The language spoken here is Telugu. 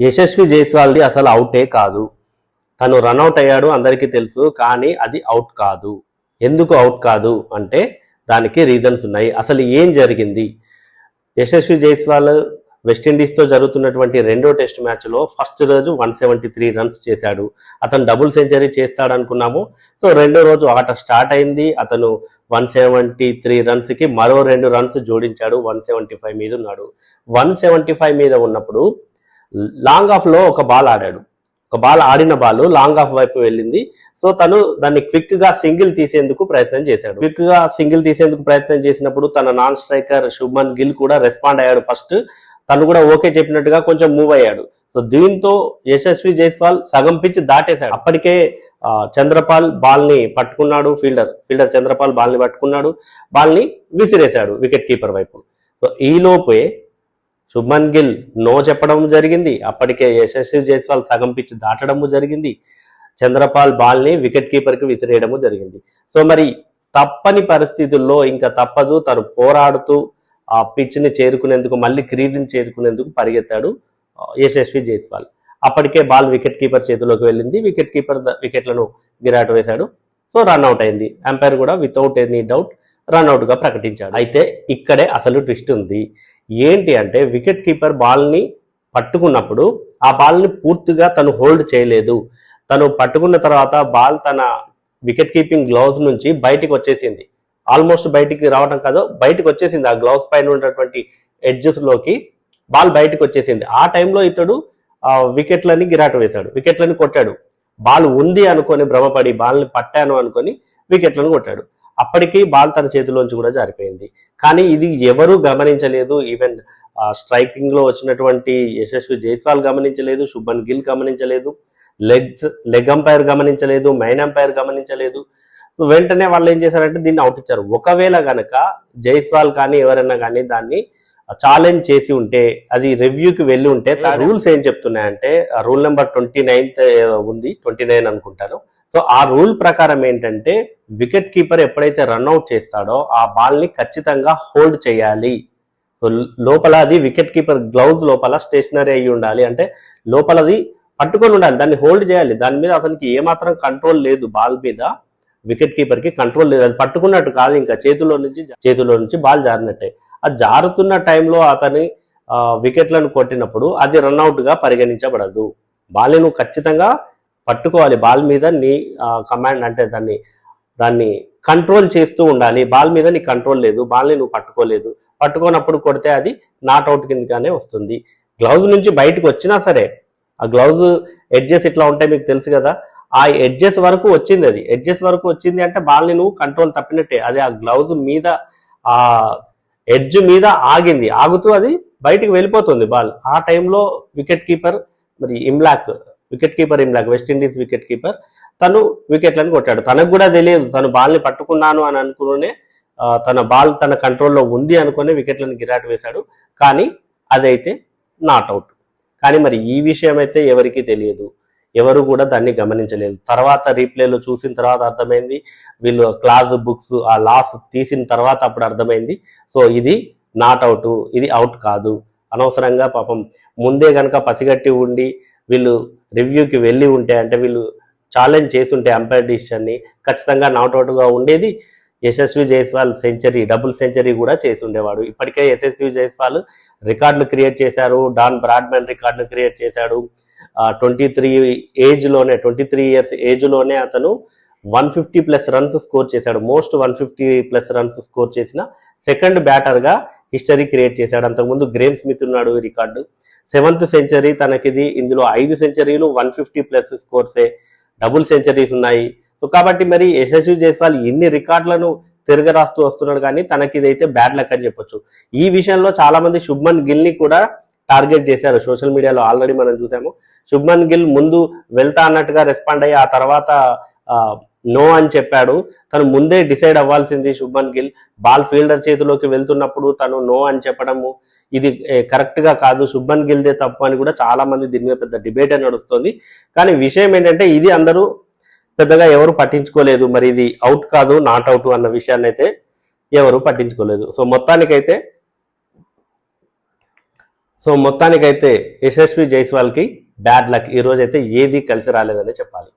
యశస్వి జైస్వాల్ది అసలు అవుటే కాదు. తను రన్అట్ అయ్యాడు అందరికీ తెలుసు కానీ అది అవుట్ కాదు. ఎందుకు అవుట్ కాదు అంటే దానికి రీజన్స్ ఉన్నాయి. అసలు ఏం జరిగింది? యశస్వి జైస్వాల్ వెస్టిండీస్తో జరుగుతున్నటువంటి రెండో టెస్ట్ మ్యాచ్లో ఫస్ట్ రోజు వన్ సెవెంటీ త్రీ రన్స్ చేశాడు. అతను డబుల్ సెంచరీ చేస్తాడు అనుకున్నాము సో రెండో రోజు ఆట స్టార్ట్ అయింది. అతను వన్ సెవెంటీ త్రీ రన్స్కి మరో రెండు రన్స్ జోడించాడు. వన్ సెవెంటీ ఫైవ్ మీద ఉన్నాడు. వన్ సెవెంటీ ఫైవ్ మీద ఉన్నప్పుడు లాంగ్ ఆఫ్లో ఒక బాల్ ఆడాడు. ఒక బాల్ ఆడిన బాల్ లాంగ్ ఆఫ్ వైపు వెళ్ళింది. సో తను దాన్ని క్విక్గా సింగిల్ తీసేందుకు ప్రయత్నం చేశాడు. క్విక్గా సింగిల్ తీసేందుకు ప్రయత్నం చేసినప్పుడు తన నాన్ స్ట్రైకర్ శుభ్మన్ గిల్ కూడా రెస్పాండ్ అయ్యాడు ఫస్ట్. తను కూడా ఓకే చెప్పినట్టుగా కొంచెం మూవ్ అయ్యాడు. సో దీంతో యశస్వి జైస్వాల్ సగం పిచ్ దాటేశాడు. అప్పటికే చంద్రపాల్ బాల్ని పట్టుకున్నాడు ఫీల్డర్ ఫీల్డర్ చంద్రపాల్ బాల్ని పట్టుకున్నాడు బాల్ని విసిరేశాడు వికెట్ కీపర్ వైపు. సో ఈ లోపే శుభ్మన్ గిల్ నో చెప్పడం జరిగింది. అప్పటికే యశస్వి జైస్వాల్ సగం పిచ్ దాటడము జరిగింది. చంద్రపాల్ బాల్ని వికెట్ కీపర్కి విసిరేయడము జరిగింది. సో మరి తప్పని పరిస్థితుల్లో ఇంకా తప్పదు. తను పోరాడుతూ ఆ పిచ్ని చేరుకునేందుకు మళ్ళీ క్రీజ్ని చేరుకునేందుకు పరిగెత్తాడు యశస్వి జైస్వాల్. అప్పటికే బాల్ వికెట్ కీపర్ చేతిలోకి వెళ్ళింది. వికెట్ కీపర్ ద- వికెట్లను గిరాట వేశాడు. సో రన్అట్ అయింది. అంపైర్ కూడా వితౌట్ ఎనీ డౌట్ రన్అట్గా ప్రకటించాడు. అయితే ఇక్కడే అసలు ట్విస్ట్ ఉంది. ఏంటి అంటే వికెట్ కీపర్ బాల్ని పట్టుకున్నప్పుడు ఆ బాల్ని పూర్తిగా తను హోల్డ్ చేయలేదు. తను పట్టుకున్న తర్వాత బాల్ తన వికెట్ కీపింగ్ గ్లౌజ్ నుంచి బయటికి వచ్చేసింది. ఆల్మోస్ట్ బయటికి రావడం కాదు బయటికి వచ్చేసింది. ఆ గ్లౌజ్ పైన ఉన్నటువంటి ఎడ్జెస్లోకి బాల్ బయటకు వచ్చేసింది. ఆ టైంలో ఇతడు ఆ వికెట్లని గిరాట వేశాడు. వికెట్లని కొట్టాడు. బాల్ ఉంది అనుకొని భ్రమపడి బాల్ని పట్టాను అనుకొని వికెట్లను కొట్టాడు. అప్పటికీ బాల్ తన చేతిలోంచి కూడా జారిపోయింది. కానీ ఇది ఎవరు గమనించలేదు. ఈవెన్ స్ట్రైకింగ్లో వచ్చినటువంటి యశస్వి జైస్వాల్ గమనించలేదు శుభన్ గిల్ గమనించలేదు లెగ్ లెగ్ అంపైర్ గమనించలేదు మెయిన్ అంపైర్ గమనించలేదు. వెంటనే వాళ్ళు ఏం చేశారంటే దీన్ని అవుట్ ఇచ్చారు. ఒకవేళ కనుక జైస్వాల్ కానీ ఎవరైనా కానీ దాన్ని ఛాలెంజ్ చేసి ఉంటే అది రివ్యూకి వెళ్ళి ఉంటే రూల్స్ ఏం చెప్తున్నాయంటే రూల్ నెంబర్ ట్వంటీ నైన్త్ ఉంది ట్వంటీ నైన్ అనుకుంటాను సో ఆ రూల్ ప్రకారం ఏంటంటే వికెట్ కీపర్ ఎప్పుడైతే రన్అట్ చేస్తాడో ఆ బాల్ని ఖచ్చితంగా హోల్డ్ చేయాలి. సో లోపల అది వికెట్ కీపర్ గ్లౌజ్ లోపల స్టేషనరీ అయ్యి ఉండాలి. అంటే లోపల అది పట్టుకొని ఉండాలి. దాన్ని హోల్డ్ చేయాలి. దాని మీద అతనికి ఏమాత్రం కంట్రోల్ లేదు బాల్ మీద. వికెట్ కీపర్కి కంట్రోల్ లేదు. అది పట్టుకున్నట్టు కాదు ఇంకా. చేతిలో నుంచి చేతిలో నుంచి బాల్ జారినట్టే. ఆ జారుతున్న టైంలో అతని వికెట్లను కొట్టినప్పుడు అది రన్అట్గా పరిగణించబడదు. బాల్ని నువ్వు ఖచ్చితంగా పట్టుకోవాలి. బాల్ మీద నీ కమాండ్ అంటే దాన్ని దాన్ని కంట్రోల్ చేస్తూ ఉండాలి. బాల్ మీద నీ కంట్రోల్ లేదు. బాల్ని నువ్వు పట్టుకోలేదు. పట్టుకోనప్పుడు కొడితే అది నాట్ అవుట్ కిందగానే వస్తుంది. గ్లౌజ్ నుంచి బయటకు వచ్చినా సరే ఆ గ్లౌజ్ ఎడ్జెస్ ఇట్లా ఉంటాయి మీకు తెలుసు కదా ఆ ఎడ్జెస్ వరకు వచ్చింది అది. ఎడ్జెస్ వరకు వచ్చింది అంటే బాల్ని నువ్వు కంట్రోల్ తప్పినట్టే. అది ఆ గ్లౌజ్ మీద ఆ ఎడ్జ్ మీద ఆగింది. ఆగుతూ అది బయటికి వెళ్ళిపోతుంది బాల్. ఆ టైంలో వికెట్ కీపర్ మరి ఇమ్లాక్ wicket keeper ఇమ్లాక్ West Indies wicket keeper తను వికెట్లను కొట్టాడు. తనకు కూడా తెలియదు తను బాల్ని పట్టుకున్నాను అని అనుకునే తన బాల్ తన కంట్రోల్లో ఉంది అనుకునే వికెట్లను గిరాట్ వేశాడు. కానీ అదైతే నాట్ అవుట్. కానీ మరి ఈ విషయం అయితే ఎవరికీ తెలియదు. ఎవరు కూడా దాన్ని గమనించలేదు. తర్వాత రీప్లేలో చూసిన తర్వాత అర్థమైంది వీళ్ళు క్లాస్ బుక్స్ ఆ లాస్ తీసిన తర్వాత అప్పుడు అర్థమైంది సో ఇది నాట్ అవుట్ ఇది అవుట్ కాదు. అనవసరంగా పాపం ముందే కనుక పసిగట్టి ఉండి వీళ్ళు రివ్యూకి వెళ్ళి ఉంటే అంటే వీళ్ళు ఛాలెంజ్ చేసి ఉంటే అంపైర్ డిసిషన్ని ఖచ్చితంగా నాట్ అవుట్గా ఉండేది. Yashasvi Jaiswal century double century కూడా చేసి ఉండేవాడు ఇప్పటికే యశస్వి జైస్వాల్ రికార్డులు క్రియేట్ చేశారు. డాన్ బ్రాడ్మెన్ రికార్డును క్రియేట్ చేశాడు. ట్వంటీ త్రీ ఏజ్లోనే ట్వంటీ త్రీ ఇయర్స్ ఏజ్లోనే అతను one fifty plus runs score చేశాడు. Most one fifty plus runs score చేసిన సెకండ్ బ్యాటర్గా హిస్టరీ క్రియేట్ చేశాడు. అంతకుముందు గ్రేమ్ స్మిత్ ఉన్నాడు ఈ రికార్డు. సెవెంత్ సెంచరీ తనకిది. ఇందులో ఐదు సెంచరీలు వన్ ఫిఫ్టీ ప్లస్ స్కోర్సే. డబుల్ సెంచరీస్ ఉన్నాయి. సో కాబట్టి మరి యశస్వి జైస్వాల్ ఎన్ని రికార్డులను తిరగరాస్తూ వస్తున్నాడు కానీ తనకి ఇదైతే బ్యాడ్ లక్ అని చెప్పొచ్చు. ఈ విషయంలో చాలా మంది శుభ్మన్ గిల్ని కూడా టార్గెట్ చేశారు. సోషల్ మీడియాలో ఆల్రెడీ మనం చూసాము. శుభ్మన్ గిల్ ముందు వెళ్తా అన్నట్టుగా రెస్పాండ్ అయ్యి ఆ తర్వాత నో అని చెప్పాడు. తను ముందే డిసైడ్ అవ్వాల్సింది శుభ్మన్ గిల్. బాల్ ఫీల్డర్ చేతిలోకి వెళ్తున్నప్పుడు తను నో అని చెప్పడము. ఇది కరెక్ట్గా కాదు. శుభ్మన్ గిల్దే తప్పు అని కూడా చాలా మంది దీని మీద పెద్ద డిబేట్ నడుస్తుంది. కానీ విషయం ఏంటంటే ఇది అందరూ పెద్దగా ఎవరు పట్టించుకోలేదు మరి ఇది అవుట్ కాదు నాట్ అవుట్ అన్న విషయాన్ని అయితే ఎవరు పట్టించుకోలేదు. సో మొత్తానికైతే సో మొత్తానికైతే యశస్వి జైస్వాల్కి బ్యాడ్ లక్ ఈరోజైతే ఏది కలిసి రాలేదని చెప్పాలి.